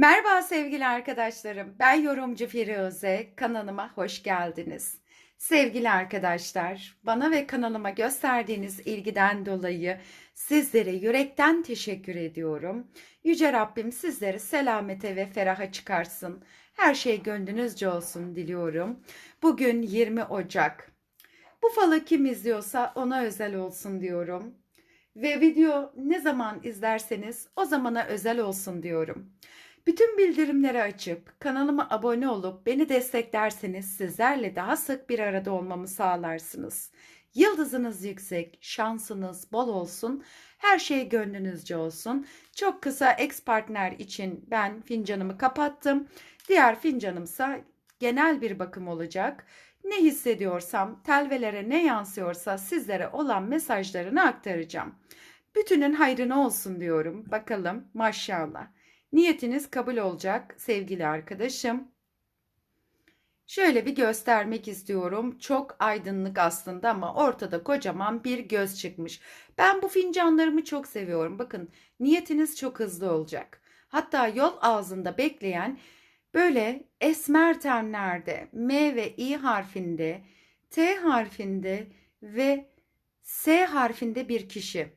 Merhaba sevgili arkadaşlarım. Ben yorumcu Firuze. Kanalıma hoş geldiniz. Sevgili arkadaşlar, bana ve kanalıma gösterdiğiniz ilgiden dolayı sizlere yürekten teşekkür ediyorum. Yüce Rabbim sizleri selamete ve feraha çıkarsın. Her şey gönlünüzce olsun diliyorum. Bugün 20 Ocak. Bu falı kim izliyorsa ona özel olsun diyorum. Ve video ne zaman izlerseniz o zamana özel olsun diyorum. Bütün bildirimleri açıp kanalıma abone olup beni desteklerseniz sizlerle daha sık bir arada olmamı sağlarsınız. Yıldızınız yüksek, şansınız bol olsun, her şey gönlünüzce olsun. Çok kısa ex partner için ben fincanımı kapattım. Diğer fincanımsa genel bir bakım olacak. Ne hissediyorsam, telvelere ne yansıyorsa sizlere olan mesajlarını aktaracağım. Bütünün hayrına olsun diyorum. Bakalım maşallah. Niyetiniz kabul olacak sevgili arkadaşım. Şöyle bir göstermek istiyorum. Çok aydınlık aslında ama ortada kocaman bir göz çıkmış. Ben bu fincanlarımı çok seviyorum. Bakın niyetiniz çok hızlı olacak. Hatta yol ağzında bekleyen böyle esmer tenlerde M ve I harfinde, T harfinde ve S harfinde bir kişi.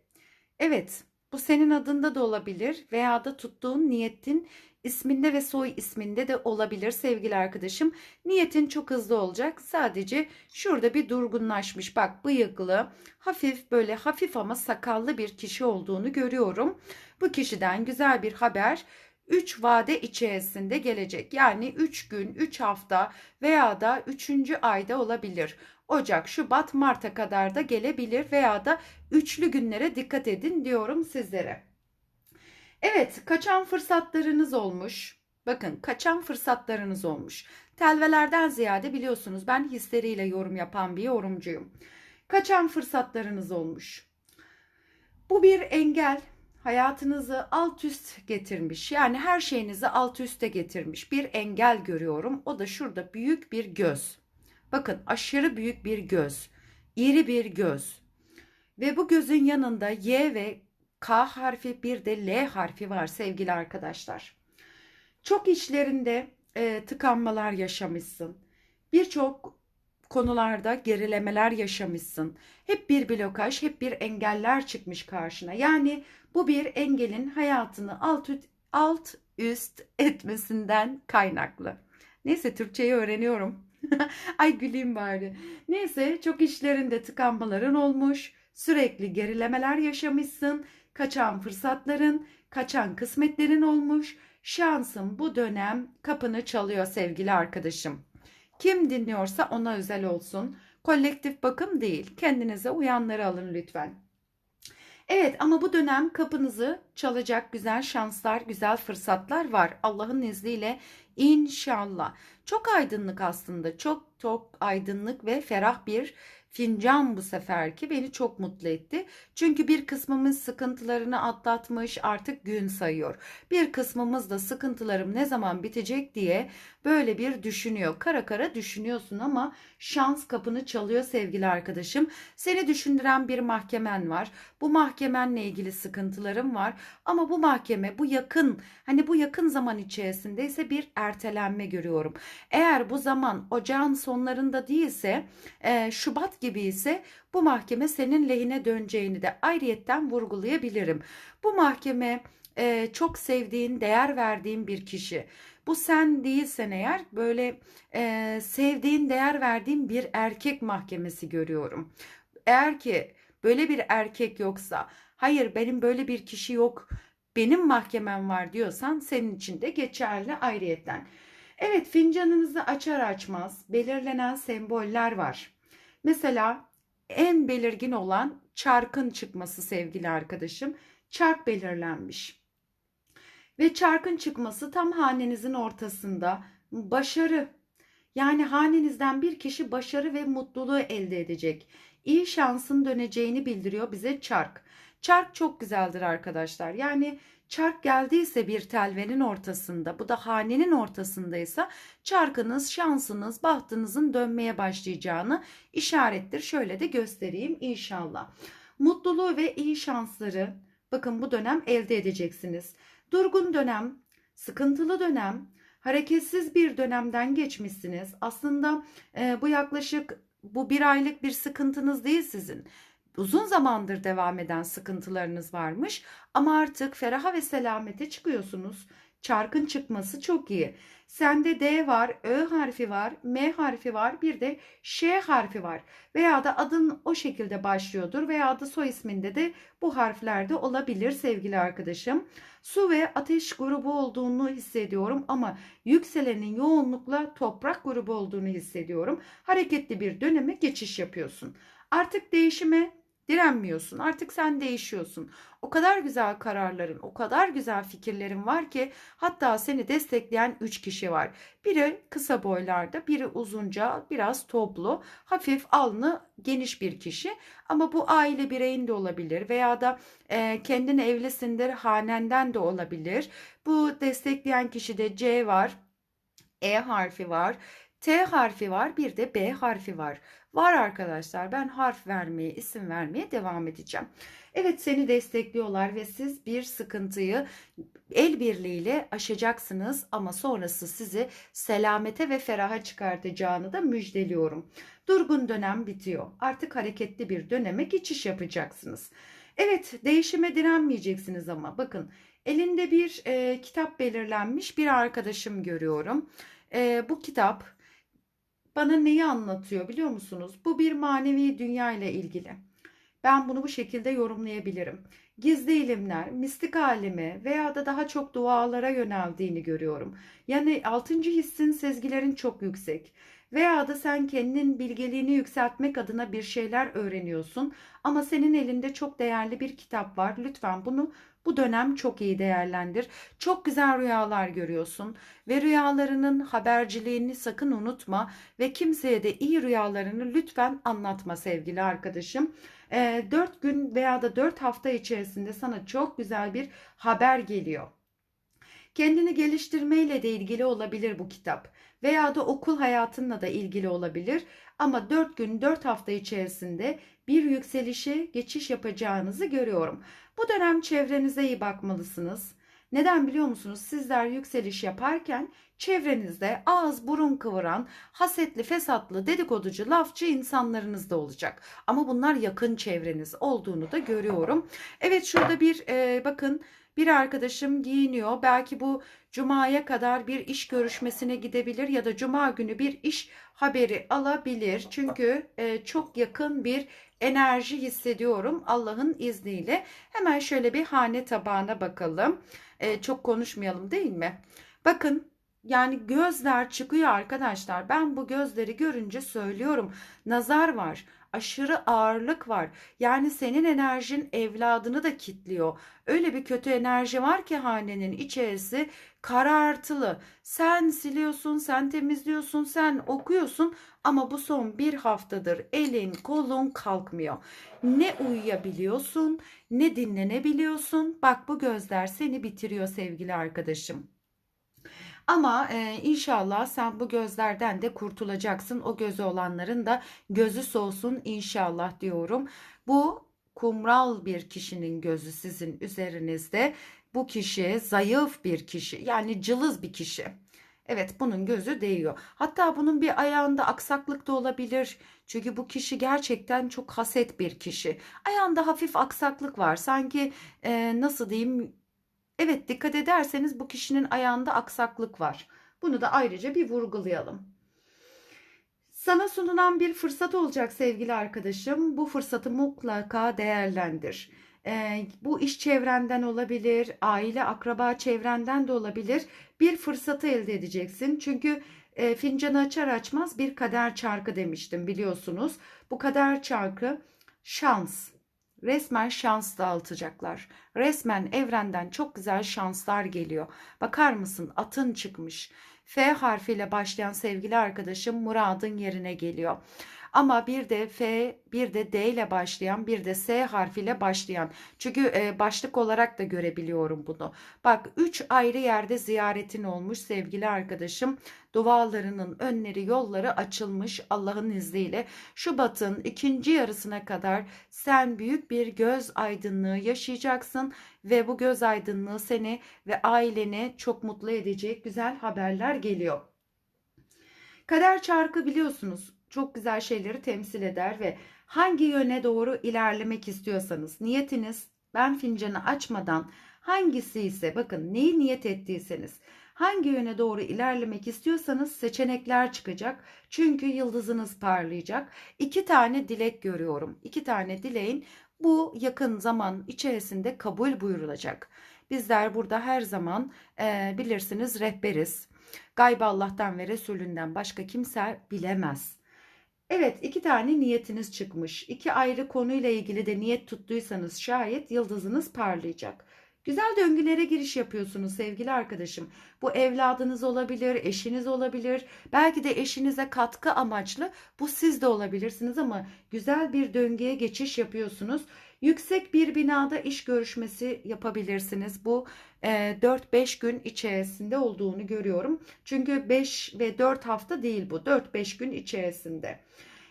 Evet, bu senin adında da olabilir veya da tuttuğun niyetin isminde ve soy isminde de olabilir sevgili arkadaşım. Niyetin çok hızlı olacak. Sadece şurada bir durgunlaşmış. Bak bıyıklı, hafif böyle hafif ama sakallı bir kişi olduğunu görüyorum. Bu kişiden güzel bir haber 3 vade içerisinde gelecek. Yani 3 gün, 3 hafta veya da 3. ayda olabilir. Ocak, Şubat, Mart'a kadar da gelebilir veya da üçlü günlere dikkat edin diyorum sizlere. Evet, kaçan fırsatlarınız olmuş. Bakın, kaçan fırsatlarınız olmuş. Telvelerden ziyade biliyorsunuz ben hisleriyle yorum yapan bir yorumcuyum. Kaçan fırsatlarınız olmuş. Bu bir engel, hayatınızı alt üst getirmiş. Yani her şeyinizi alt üste getirmiş bir engel görüyorum. O da şurada büyük bir göz. Bakın aşırı büyük bir göz. İri bir göz. Ve bu gözün yanında Y ve K harfi bir de L harfi var sevgili arkadaşlar. Çok işlerinde e, tıkanmalar yaşamışsın. Birçok konularda gerilemeler yaşamışsın. Hep bir blokaj, hep bir engeller çıkmış karşına. Yani bu bir engelin hayatını alt, alt üst etmesinden kaynaklı. Neyse Türkçeyi öğreniyorum. Ay güleyim bari. Neyse çok işlerinde tıkanmaların olmuş. Sürekli gerilemeler yaşamışsın. Kaçan fırsatların, kaçan kısmetlerin olmuş. Şansın bu dönem kapını çalıyor sevgili arkadaşım. Kim dinliyorsa ona özel olsun. Kolektif bakım değil. Kendinize uyanları alın lütfen. Evet ama bu dönem kapınızı çalacak güzel şanslar, güzel fırsatlar var. Allah'ın izniyle inşallah. Çok aydınlık aslında. Çok çok aydınlık ve ferah bir fincan bu seferki beni çok mutlu etti. Çünkü bir kısmımız sıkıntılarını atlatmış artık gün sayıyor. Bir kısmımız da sıkıntılarım ne zaman bitecek diye böyle bir düşünüyor. Kara kara düşünüyorsun ama şans kapını çalıyor sevgili arkadaşım. Seni düşündüren bir mahkemen var. Bu mahkemenle ilgili sıkıntılarım var. Ama bu mahkeme bu yakın hani bu yakın zaman içerisinde ise bir ertelenme görüyorum. Eğer bu zaman ocağın sonlarında değilse e, Şubat gibi ise bu mahkeme senin lehine döneceğini de ayrıyetten vurgulayabilirim. Bu mahkeme e, çok sevdiğin, değer verdiğin bir kişi. Bu sen değilsen eğer böyle e, sevdiğin, değer verdiğin bir erkek mahkemesi görüyorum. Eğer ki böyle bir erkek yoksa, hayır benim böyle bir kişi yok, benim mahkemem var diyorsan senin için de geçerli ayrıyetten. Evet fincanınızı açar açmaz belirlenen semboller var. Mesela en belirgin olan çarkın çıkması sevgili arkadaşım. Çark belirlenmiş. Ve çarkın çıkması tam hanenizin ortasında başarı. Yani hanenizden bir kişi başarı ve mutluluğu elde edecek. İyi şansın döneceğini bildiriyor bize çark. Çark çok güzeldir arkadaşlar. Yani çark geldiyse bir telvenin ortasında bu da hanenin ortasındaysa çarkınız, şansınız, bahtınızın dönmeye başlayacağını işarettir. Şöyle de göstereyim inşallah. Mutluluğu ve iyi şansları bakın bu dönem elde edeceksiniz. Durgun dönem sıkıntılı dönem, hareketsiz bir dönemden geçmişsiniz. Aslında e, bu yaklaşık bu bir aylık bir sıkıntınız değil sizin. Uzun zamandır devam eden sıkıntılarınız varmış ama artık feraha ve selamete çıkıyorsunuz. Çarkın çıkması çok iyi. Sende D var, Ö harfi var, M harfi var, bir de Ş harfi var. Veya da adın o şekilde başlıyordur veya da soy isminde de bu harflerde olabilir sevgili arkadaşım. Su ve ateş grubu olduğunu hissediyorum ama yükselenin yoğunlukla toprak grubu olduğunu hissediyorum. Hareketli bir döneme geçiş yapıyorsun. Artık değişime Direnmiyorsun. Artık sen değişiyorsun. O kadar güzel kararların, o kadar güzel fikirlerin var ki hatta seni destekleyen 3 kişi var. Biri kısa boylarda, biri uzunca, biraz toplu, hafif alnı geniş bir kişi. Ama bu aile bireyin de olabilir veya da e, kendin evlisindir, hanenden de olabilir. Bu destekleyen kişide C var, E harfi var, T harfi var, bir de B harfi var. Var arkadaşlar ben harf vermeye, isim vermeye devam edeceğim. Evet seni destekliyorlar ve siz bir sıkıntıyı el birliğiyle aşacaksınız ama sonrası sizi selamete ve feraha çıkartacağını da müjdeliyorum. Durgun dönem bitiyor. Artık hareketli bir döneme geçiş yapacaksınız. Evet değişime direnmeyeceksiniz ama bakın elinde bir e, kitap belirlenmiş bir arkadaşım görüyorum. E, bu kitap bana neyi anlatıyor biliyor musunuz? Bu bir manevi dünya ile ilgili. Ben bunu bu şekilde yorumlayabilirim. Gizli ilimler, mistik alemi veya da daha çok dualara yöneldiğini görüyorum. Yani altıncı hissin, sezgilerin çok yüksek. Veya da sen kendinin bilgeliğini yükseltmek adına bir şeyler öğreniyorsun ama senin elinde çok değerli bir kitap var. Lütfen bunu bu dönem çok iyi değerlendir. Çok güzel rüyalar görüyorsun ve rüyalarının haberciliğini sakın unutma ve kimseye de iyi rüyalarını lütfen anlatma sevgili arkadaşım. E, 4 gün veya da 4 hafta içerisinde sana çok güzel bir haber geliyor. Kendini geliştirmeyle de ilgili olabilir bu kitap veya da okul hayatınla da ilgili olabilir. Ama 4 gün 4 hafta içerisinde bir yükselişe geçiş yapacağınızı görüyorum. Bu dönem çevrenize iyi bakmalısınız. Neden biliyor musunuz? Sizler yükseliş yaparken çevrenizde ağız burun kıvıran, hasetli, fesatlı, dedikoducu, lafçı insanlarınız da olacak. Ama bunlar yakın çevreniz olduğunu da görüyorum. Evet şurada bir e, bakın bir arkadaşım giyiniyor. Belki bu cumaya kadar bir iş görüşmesine gidebilir ya da cuma günü bir iş haberi alabilir. Çünkü e, çok yakın bir enerji hissediyorum Allah'ın izniyle. Hemen şöyle bir hane tabağına bakalım. E, çok konuşmayalım değil mi? Bakın yani gözler çıkıyor arkadaşlar. Ben bu gözleri görünce söylüyorum. Nazar var aşırı ağırlık var. Yani senin enerjin evladını da kitliyor. Öyle bir kötü enerji var ki hanenin içerisi karartılı. Sen siliyorsun, sen temizliyorsun, sen okuyorsun ama bu son bir haftadır elin kolun kalkmıyor. Ne uyuyabiliyorsun ne dinlenebiliyorsun. Bak bu gözler seni bitiriyor sevgili arkadaşım. Ama e, inşallah sen bu gözlerden de kurtulacaksın. O gözü olanların da gözü soğusun inşallah diyorum. Bu kumral bir kişinin gözü sizin üzerinizde. Bu kişi zayıf bir kişi yani cılız bir kişi. Evet bunun gözü değiyor. Hatta bunun bir ayağında aksaklık da olabilir. Çünkü bu kişi gerçekten çok haset bir kişi. Ayağında hafif aksaklık var. Sanki e, nasıl diyeyim Evet dikkat ederseniz bu kişinin ayağında aksaklık var. Bunu da ayrıca bir vurgulayalım. Sana sunulan bir fırsat olacak sevgili arkadaşım. Bu fırsatı mutlaka değerlendir. Ee, bu iş çevrenden olabilir, aile, akraba çevrenden de olabilir. Bir fırsatı elde edeceksin. Çünkü e, fincanı açar açmaz bir kader çarkı demiştim biliyorsunuz. Bu kader çarkı şans, Resmen şans dağıtacaklar. Resmen evrenden çok güzel şanslar geliyor. Bakar mısın atın çıkmış. F harfiyle başlayan sevgili arkadaşım Murad'ın yerine geliyor. Ama bir de F, bir de D ile başlayan, bir de S harfiyle başlayan. Çünkü e, başlık olarak da görebiliyorum bunu. Bak 3 ayrı yerde ziyaretin olmuş sevgili arkadaşım. Dualarının önleri yolları açılmış Allah'ın izniyle. Şubat'ın ikinci yarısına kadar sen büyük bir göz aydınlığı yaşayacaksın ve bu göz aydınlığı seni ve aileni çok mutlu edecek güzel haberler geliyor. Kader çarkı biliyorsunuz çok güzel şeyleri temsil eder ve hangi yöne doğru ilerlemek istiyorsanız niyetiniz ben fincanı açmadan hangisi ise bakın neyi niyet ettiyseniz hangi yöne doğru ilerlemek istiyorsanız seçenekler çıkacak. Çünkü yıldızınız parlayacak. İki tane dilek görüyorum. İki tane dileğin bu yakın zaman içerisinde kabul buyurulacak. Bizler burada her zaman e, bilirsiniz rehberiz. Gaybı Allah'tan ve Resulünden başka kimse bilemez. Evet iki tane niyetiniz çıkmış. İki ayrı konuyla ilgili de niyet tuttuysanız şayet yıldızınız parlayacak. Güzel döngülere giriş yapıyorsunuz sevgili arkadaşım. Bu evladınız olabilir, eşiniz olabilir. Belki de eşinize katkı amaçlı bu siz de olabilirsiniz ama güzel bir döngüye geçiş yapıyorsunuz. Yüksek bir binada iş görüşmesi yapabilirsiniz. Bu e, 4-5 gün içerisinde olduğunu görüyorum. Çünkü 5 ve 4 hafta değil bu. 4-5 gün içerisinde.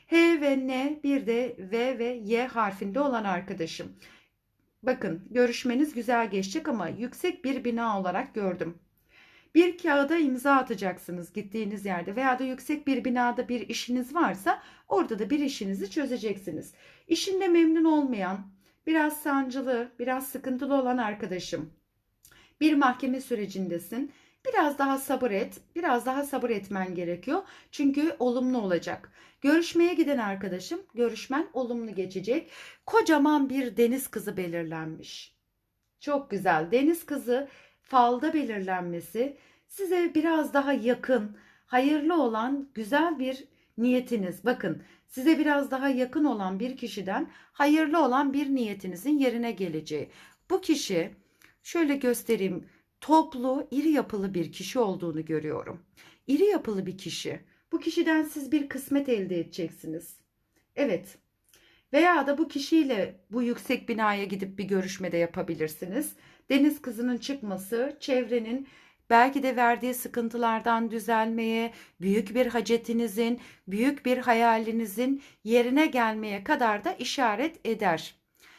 H ve N bir de V ve Y harfinde olan arkadaşım. Bakın görüşmeniz güzel geçecek ama yüksek bir bina olarak gördüm. Bir kağıda imza atacaksınız gittiğiniz yerde veya da yüksek bir binada bir işiniz varsa orada da bir işinizi çözeceksiniz. İşinde memnun olmayan, biraz sancılı, biraz sıkıntılı olan arkadaşım. Bir mahkeme sürecindesin. Biraz daha sabır et. Biraz daha sabır etmen gerekiyor. Çünkü olumlu olacak. Görüşmeye giden arkadaşım, görüşmen olumlu geçecek. Kocaman bir deniz kızı belirlenmiş. Çok güzel. Deniz kızı falda belirlenmesi size biraz daha yakın, hayırlı olan güzel bir niyetiniz. Bakın, size biraz daha yakın olan bir kişiden hayırlı olan bir niyetinizin yerine geleceği. Bu kişi şöyle göstereyim toplu, iri yapılı bir kişi olduğunu görüyorum. İri yapılı bir kişi. Bu kişiden siz bir kısmet elde edeceksiniz. Evet. Veya da bu kişiyle bu yüksek binaya gidip bir görüşmede yapabilirsiniz. Deniz kızının çıkması çevrenin belki de verdiği sıkıntılardan düzelmeye, büyük bir hacetinizin, büyük bir hayalinizin yerine gelmeye kadar da işaret eder.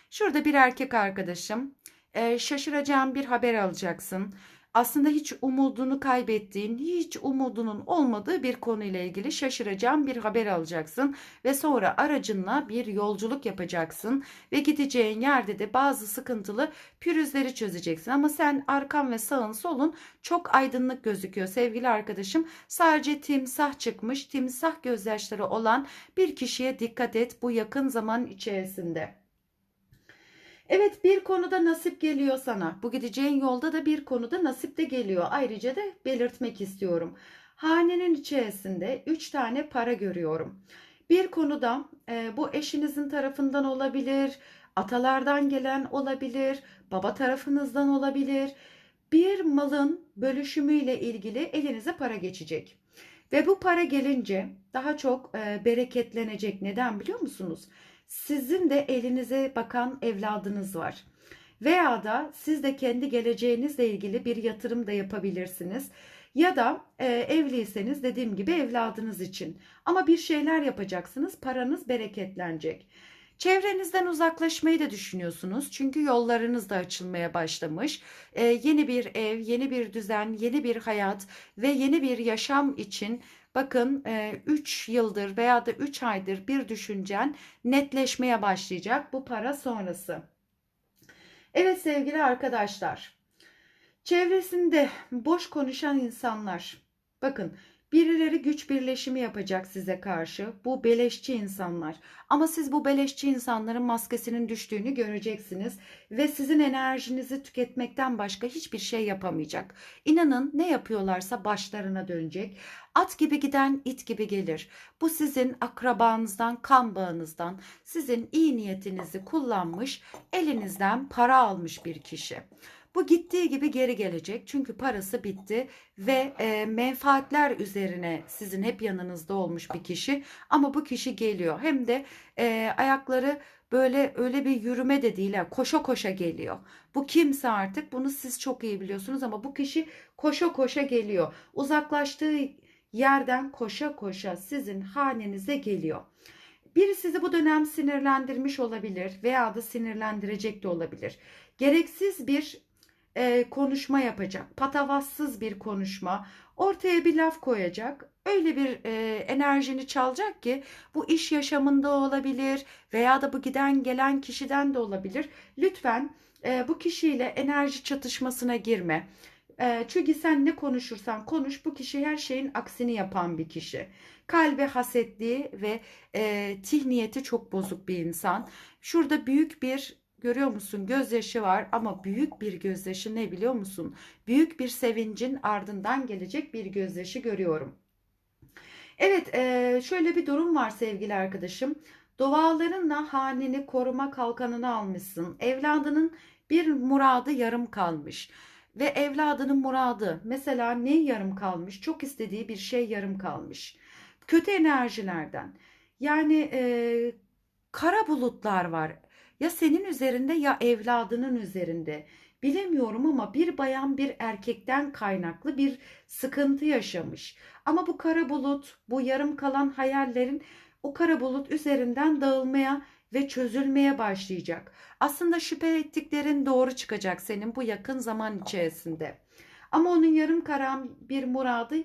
Şurada bir erkek arkadaşım e, şaşıracağın bir haber alacaksın. Aslında hiç umudunu kaybettiğin, hiç umudunun olmadığı bir konuyla ilgili şaşıracağın bir haber alacaksın ve sonra aracınla bir yolculuk yapacaksın ve gideceğin yerde de bazı sıkıntılı pürüzleri çözeceksin. Ama sen arkan ve sağın solun çok aydınlık gözüküyor sevgili arkadaşım. Sadece timsah çıkmış, timsah gözyaşları olan bir kişiye dikkat et bu yakın zaman içerisinde. Evet bir konuda nasip geliyor sana. Bu gideceğin yolda da bir konuda nasip de geliyor. Ayrıca da belirtmek istiyorum. Hanenin içerisinde 3 tane para görüyorum. Bir konuda e, bu eşinizin tarafından olabilir, atalardan gelen olabilir, baba tarafınızdan olabilir. Bir malın bölüşümüyle ilgili elinize para geçecek. Ve bu para gelince daha çok e, bereketlenecek. Neden biliyor musunuz? Sizin de elinize bakan evladınız var. Veya da siz de kendi geleceğinizle ilgili bir yatırım da yapabilirsiniz. Ya da e, evliyseniz dediğim gibi evladınız için. Ama bir şeyler yapacaksınız, paranız bereketlenecek. Çevrenizden uzaklaşmayı da düşünüyorsunuz. Çünkü yollarınız da açılmaya başlamış. Ee, yeni bir ev, yeni bir düzen, yeni bir hayat ve yeni bir yaşam için Bakın 3 e, yıldır veya da 3 aydır bir düşüncen netleşmeye başlayacak bu para sonrası. Evet sevgili arkadaşlar. Çevresinde boş konuşan insanlar. Bakın Birileri güç birleşimi yapacak size karşı. Bu beleşçi insanlar. Ama siz bu beleşçi insanların maskesinin düştüğünü göreceksiniz ve sizin enerjinizi tüketmekten başka hiçbir şey yapamayacak. İnanın ne yapıyorlarsa başlarına dönecek. At gibi giden it gibi gelir. Bu sizin akrabanızdan, kan bağınızdan, sizin iyi niyetinizi kullanmış, elinizden para almış bir kişi. Bu gittiği gibi geri gelecek. Çünkü parası bitti ve e, menfaatler üzerine sizin hep yanınızda olmuş bir kişi. Ama bu kişi geliyor. Hem de e, ayakları böyle öyle bir yürüme de değil. Koşa koşa geliyor. Bu kimse artık bunu siz çok iyi biliyorsunuz ama bu kişi koşa koşa geliyor. Uzaklaştığı yerden koşa koşa sizin hanenize geliyor. Biri sizi bu dönem sinirlendirmiş olabilir veya da sinirlendirecek de olabilir. Gereksiz bir e, konuşma yapacak, patavatsız bir konuşma, ortaya bir laf koyacak, öyle bir e, enerjini çalacak ki bu iş yaşamında olabilir veya da bu giden gelen kişiden de olabilir. Lütfen e, bu kişiyle enerji çatışmasına girme. E, çünkü sen ne konuşursan konuş bu kişi her şeyin aksini yapan bir kişi. Kalbi hasetli ve e, tihniyeti çok bozuk bir insan. Şurada büyük bir görüyor musun gözyaşı var ama büyük bir gözyaşı ne biliyor musun? Büyük bir sevincin ardından gelecek bir gözyaşı görüyorum. Evet e, şöyle bir durum var sevgili arkadaşım. Dualarınla haneni koruma kalkanını almışsın. Evladının bir muradı yarım kalmış ve evladının muradı mesela ne yarım kalmış? Çok istediği bir şey yarım kalmış. Kötü enerjilerden. Yani e, kara bulutlar var. Ya senin üzerinde ya evladının üzerinde. Bilemiyorum ama bir bayan bir erkekten kaynaklı bir sıkıntı yaşamış. Ama bu kara bulut, bu yarım kalan hayallerin o kara bulut üzerinden dağılmaya ve çözülmeye başlayacak. Aslında şüphe ettiklerin doğru çıkacak senin bu yakın zaman içerisinde. Ama onun yarım karan bir muradı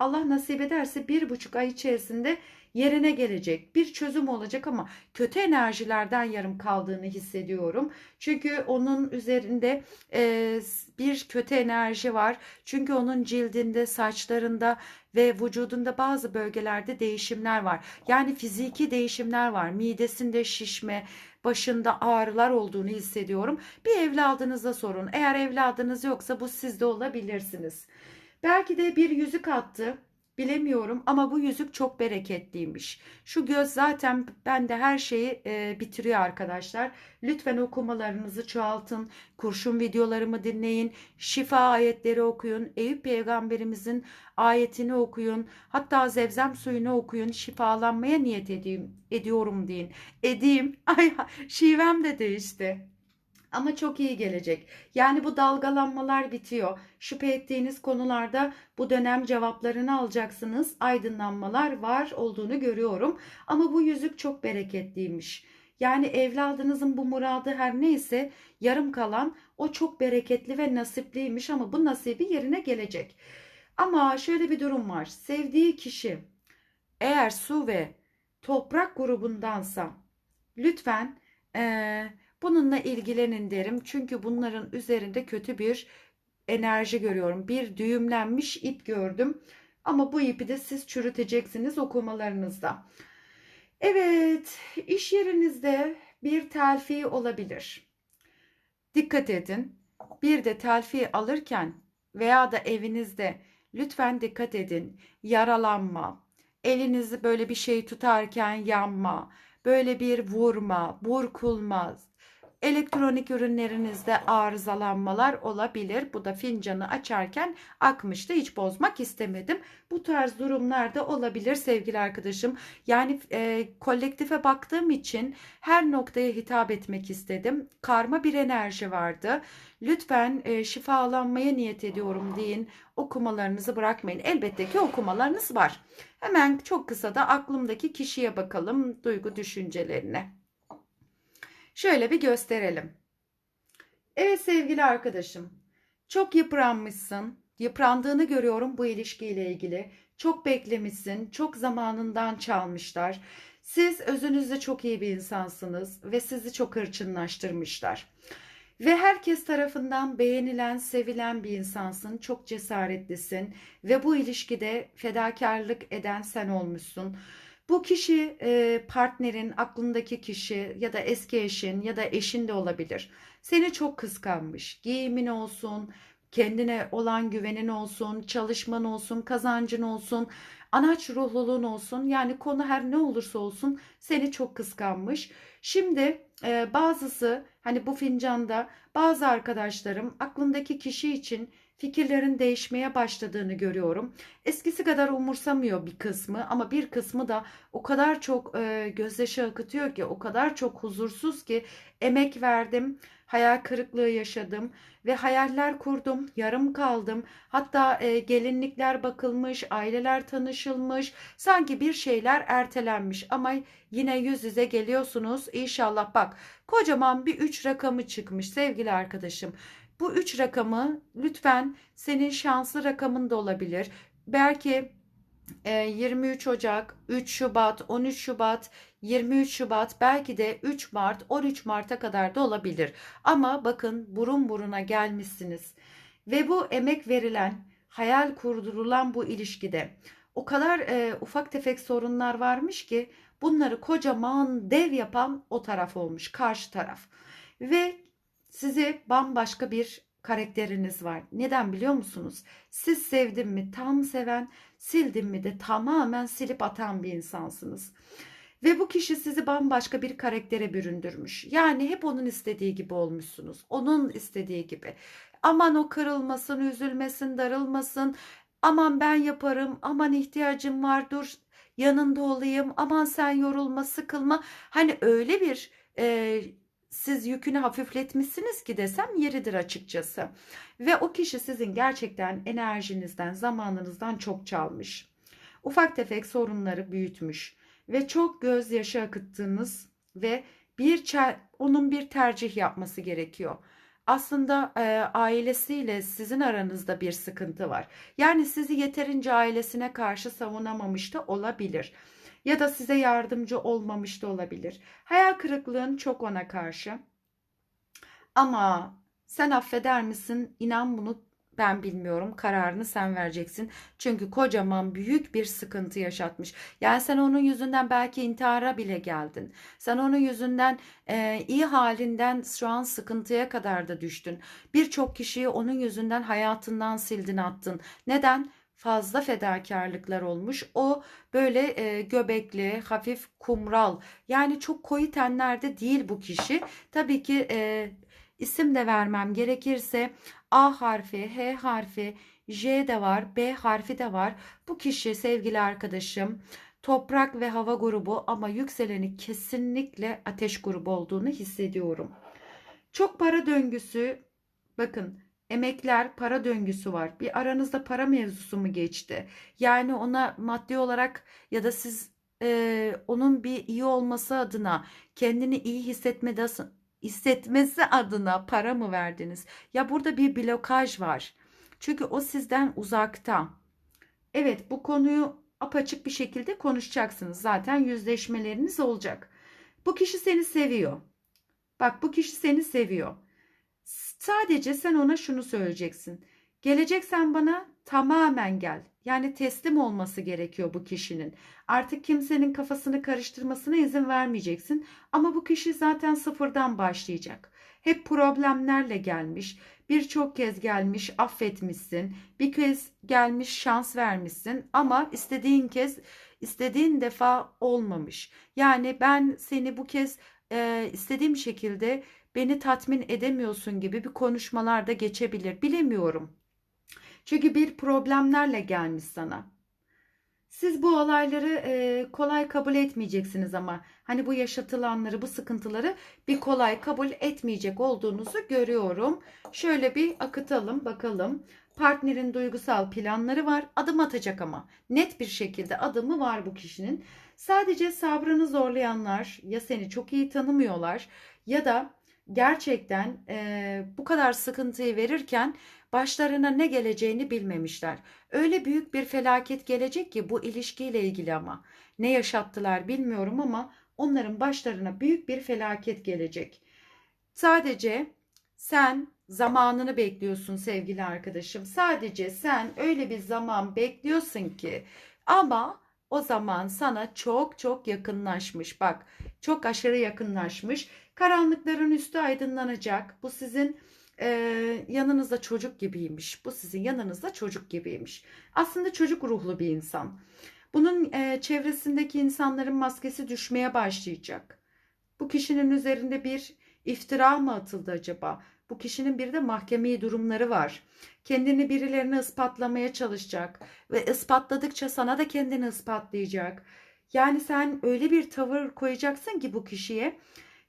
Allah nasip ederse bir buçuk ay içerisinde yerine gelecek. Bir çözüm olacak ama kötü enerjilerden yarım kaldığını hissediyorum. Çünkü onun üzerinde e, bir kötü enerji var. Çünkü onun cildinde, saçlarında ve vücudunda bazı bölgelerde değişimler var. Yani fiziki değişimler var. Midesinde şişme, başında ağrılar olduğunu hissediyorum. Bir evladınıza sorun. Eğer evladınız yoksa bu sizde olabilirsiniz. Belki de bir yüzük attı. Bilemiyorum ama bu yüzük çok bereketliymiş. Şu göz zaten bende her şeyi e, bitiriyor arkadaşlar. Lütfen okumalarınızı çoğaltın. Kurşun videolarımı dinleyin. Şifa ayetleri okuyun. Eyüp peygamberimizin ayetini okuyun. Hatta zevzem suyunu okuyun. Şifalanmaya niyet edeyim, ediyorum deyin. Edeyim. Ay şivem de değişti. Ama çok iyi gelecek. Yani bu dalgalanmalar bitiyor. Şüphe ettiğiniz konularda bu dönem cevaplarını alacaksınız. Aydınlanmalar var olduğunu görüyorum. Ama bu yüzük çok bereketliymiş. Yani evladınızın bu muradı her neyse yarım kalan o çok bereketli ve nasipliymiş ama bu nasibi yerine gelecek. Ama şöyle bir durum var. Sevdiği kişi eğer su ve toprak grubundansa lütfen ee, bununla ilgilenin derim. Çünkü bunların üzerinde kötü bir enerji görüyorum. Bir düğümlenmiş ip gördüm. Ama bu ipi de siz çürüteceksiniz okumalarınızda. Evet, iş yerinizde bir telfi olabilir. Dikkat edin. Bir de telfi alırken veya da evinizde lütfen dikkat edin. Yaralanma, elinizi böyle bir şey tutarken yanma, böyle bir vurma, burkulma, Elektronik ürünlerinizde arızalanmalar olabilir. Bu da fincanı açarken akmıştı. Hiç bozmak istemedim. Bu tarz durumlarda olabilir sevgili arkadaşım. Yani e, kolektife baktığım için her noktaya hitap etmek istedim. Karma bir enerji vardı. Lütfen e, şifalanmaya niyet ediyorum deyin. Okumalarınızı bırakmayın. Elbette ki okumalarınız var. Hemen çok kısa da aklımdaki kişiye bakalım duygu düşüncelerine. Şöyle bir gösterelim. Evet sevgili arkadaşım. Çok yıpranmışsın. Yıprandığını görüyorum bu ilişkiyle ilgili. Çok beklemişsin. Çok zamanından çalmışlar. Siz özünüzde çok iyi bir insansınız ve sizi çok hırçınlaştırmışlar. Ve herkes tarafından beğenilen, sevilen bir insansın. Çok cesaretlisin ve bu ilişkide fedakarlık eden sen olmuşsun. Bu kişi e, partnerin, aklındaki kişi ya da eski eşin ya da eşin de olabilir. Seni çok kıskanmış. Giyimin olsun, kendine olan güvenin olsun, çalışman olsun, kazancın olsun. anaç ruhluluğun olsun yani konu her ne olursa olsun seni çok kıskanmış. Şimdi e, bazısı hani bu fincanda bazı arkadaşlarım aklındaki kişi için fikirlerin değişmeye başladığını görüyorum. Eskisi kadar umursamıyor bir kısmı ama bir kısmı da o kadar çok e, gözyaşı akıtıyor ki, o kadar çok huzursuz ki emek verdim, hayal kırıklığı yaşadım ve hayaller kurdum, yarım kaldım. Hatta e, gelinlikler bakılmış, aileler tanışılmış, sanki bir şeyler ertelenmiş ama yine yüz yüze geliyorsunuz. İnşallah bak kocaman bir üç rakamı çıkmış sevgili arkadaşım. Bu üç rakamı lütfen senin şanslı rakamın da olabilir. Belki 23 Ocak, 3 Şubat, 13 Şubat, 23 Şubat, belki de 3 Mart, 13 Mart'a kadar da olabilir. Ama bakın burun buruna gelmişsiniz. Ve bu emek verilen, hayal kurdurulan bu ilişkide o kadar e, ufak tefek sorunlar varmış ki bunları kocaman dev yapan o taraf olmuş, karşı taraf. Ve sizi bambaşka bir karakteriniz var. Neden biliyor musunuz? Siz sevdim mi tam seven, sildim mi de tamamen silip atan bir insansınız. Ve bu kişi sizi bambaşka bir karaktere büründürmüş. Yani hep onun istediği gibi olmuşsunuz. Onun istediği gibi. Aman o kırılmasın, üzülmesin, darılmasın. Aman ben yaparım, aman ihtiyacım var, dur yanında olayım, aman sen yorulma, sıkılma. Hani öyle bir e, siz yükünü hafifletmişsiniz ki desem yeridir açıkçası. Ve o kişi sizin gerçekten enerjinizden, zamanınızdan çok çalmış. Ufak tefek sorunları büyütmüş ve çok gözyaşı akıttığınız ve bir onun bir tercih yapması gerekiyor. Aslında e, ailesiyle sizin aranızda bir sıkıntı var. Yani sizi yeterince ailesine karşı savunamamış da olabilir ya da size yardımcı olmamış da olabilir. Hayal kırıklığın çok ona karşı. Ama sen affeder misin? İnan bunu ben bilmiyorum. Kararını sen vereceksin. Çünkü kocaman büyük bir sıkıntı yaşatmış. Yani sen onun yüzünden belki intihara bile geldin. Sen onun yüzünden e, iyi halinden şu an sıkıntıya kadar da düştün. Birçok kişiyi onun yüzünden hayatından sildin attın. Neden? Fazla fedakarlıklar olmuş. O böyle e, göbekli, hafif kumral yani çok koyu tenlerde değil bu kişi. Tabii ki e, isim de vermem gerekirse A harfi, H harfi, J de var, B harfi de var. Bu kişi sevgili arkadaşım toprak ve hava grubu ama yükseleni kesinlikle ateş grubu olduğunu hissediyorum. Çok para döngüsü bakın emekler, para döngüsü var. Bir aranızda para mevzusu mu geçti? Yani ona maddi olarak ya da siz e, onun bir iyi olması adına kendini iyi hissetmesi, hissetmesi adına para mı verdiniz? Ya burada bir blokaj var. Çünkü o sizden uzakta. Evet bu konuyu apaçık bir şekilde konuşacaksınız. Zaten yüzleşmeleriniz olacak. Bu kişi seni seviyor. Bak bu kişi seni seviyor. Sadece sen ona şunu söyleyeceksin. Geleceksen bana tamamen gel. Yani teslim olması gerekiyor bu kişinin. Artık kimsenin kafasını karıştırmasına izin vermeyeceksin. Ama bu kişi zaten sıfırdan başlayacak. Hep problemlerle gelmiş. Birçok kez gelmiş, affetmişsin. Bir kez gelmiş, şans vermişsin ama istediğin kez, istediğin defa olmamış. Yani ben seni bu kez e, istediğim şekilde beni tatmin edemiyorsun gibi bir konuşmalar da geçebilir. Bilemiyorum. Çünkü bir problemlerle gelmiş sana. Siz bu olayları e, kolay kabul etmeyeceksiniz ama hani bu yaşatılanları, bu sıkıntıları bir kolay kabul etmeyecek olduğunuzu görüyorum. Şöyle bir akıtalım bakalım. Partnerin duygusal planları var. Adım atacak ama net bir şekilde adımı var bu kişinin. Sadece sabrını zorlayanlar ya seni çok iyi tanımıyorlar ya da gerçekten e, bu kadar sıkıntıyı verirken başlarına ne geleceğini bilmemişler. Öyle büyük bir felaket gelecek ki bu ilişkiyle ilgili ama ne yaşattılar bilmiyorum ama onların başlarına büyük bir felaket gelecek. Sadece sen zamanını bekliyorsun sevgili arkadaşım. Sadece sen öyle bir zaman bekliyorsun ki ama o zaman sana çok çok yakınlaşmış. Bak çok aşırı yakınlaşmış. Karanlıkların üstü aydınlanacak. Bu sizin e, yanınızda çocuk gibiymiş. Bu sizin yanınızda çocuk gibiymiş. Aslında çocuk ruhlu bir insan. Bunun e, çevresindeki insanların maskesi düşmeye başlayacak. Bu kişinin üzerinde bir iftira mı atıldı acaba? Bu kişinin bir de mahkemeye durumları var. Kendini birilerine ispatlamaya çalışacak ve ispatladıkça sana da kendini ispatlayacak. Yani sen öyle bir tavır koyacaksın ki bu kişiye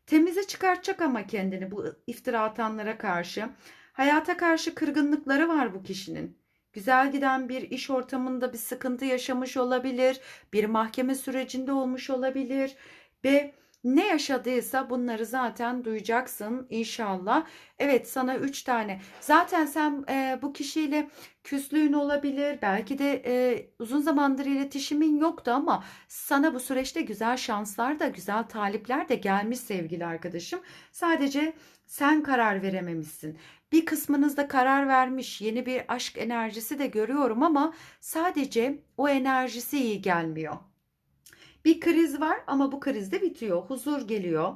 temize çıkartacak ama kendini bu iftira atanlara karşı. Hayata karşı kırgınlıkları var bu kişinin. Güzel giden bir iş ortamında bir sıkıntı yaşamış olabilir, bir mahkeme sürecinde olmuş olabilir ve ne yaşadıysa bunları zaten duyacaksın inşallah. Evet sana üç tane. Zaten sen e, bu kişiyle küslüğün olabilir. Belki de e, uzun zamandır iletişimin yoktu ama sana bu süreçte güzel şanslar da güzel talipler de gelmiş sevgili arkadaşım. Sadece sen karar verememişsin. Bir kısmınızda karar vermiş yeni bir aşk enerjisi de görüyorum ama sadece o enerjisi iyi gelmiyor. Bir kriz var ama bu kriz de bitiyor. Huzur geliyor.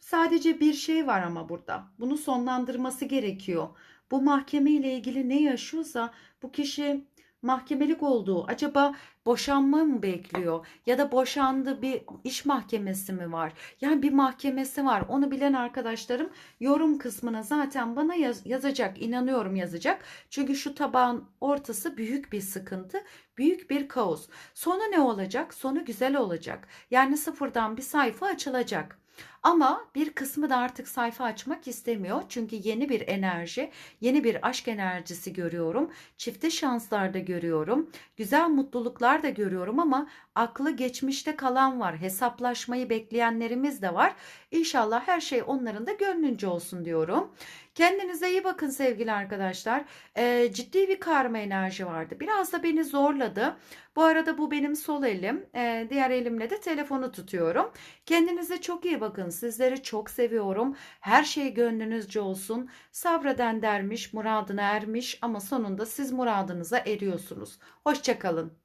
Sadece bir şey var ama burada. Bunu sonlandırması gerekiyor. Bu mahkeme ile ilgili ne yaşıyorsa bu kişi mahkemelik olduğu acaba boşanma mı bekliyor ya da boşandı bir iş mahkemesi mi var? Yani bir mahkemesi var. Onu bilen arkadaşlarım yorum kısmına zaten bana yaz- yazacak. inanıyorum yazacak. Çünkü şu tabağın ortası büyük bir sıkıntı, büyük bir kaos. Sonu ne olacak? Sonu güzel olacak. Yani sıfırdan bir sayfa açılacak. Ama bir kısmı da artık sayfa açmak istemiyor. Çünkü yeni bir enerji, yeni bir aşk enerjisi görüyorum. Çifte şanslar da görüyorum. Güzel mutluluklar da görüyorum ama aklı geçmişte kalan var. Hesaplaşmayı bekleyenlerimiz de var. İnşallah her şey onların da gönlünce olsun diyorum. Kendinize iyi bakın sevgili arkadaşlar. Ee, ciddi bir karma enerji vardı. Biraz da beni zorladı. Bu arada bu benim sol elim. Ee, diğer elimle de telefonu tutuyorum. Kendinize çok iyi bakın. Sizleri çok seviyorum. Her şey gönlünüzce olsun. Sabreden dermiş, muradına ermiş ama sonunda siz muradınıza eriyorsunuz. Hoşçakalın.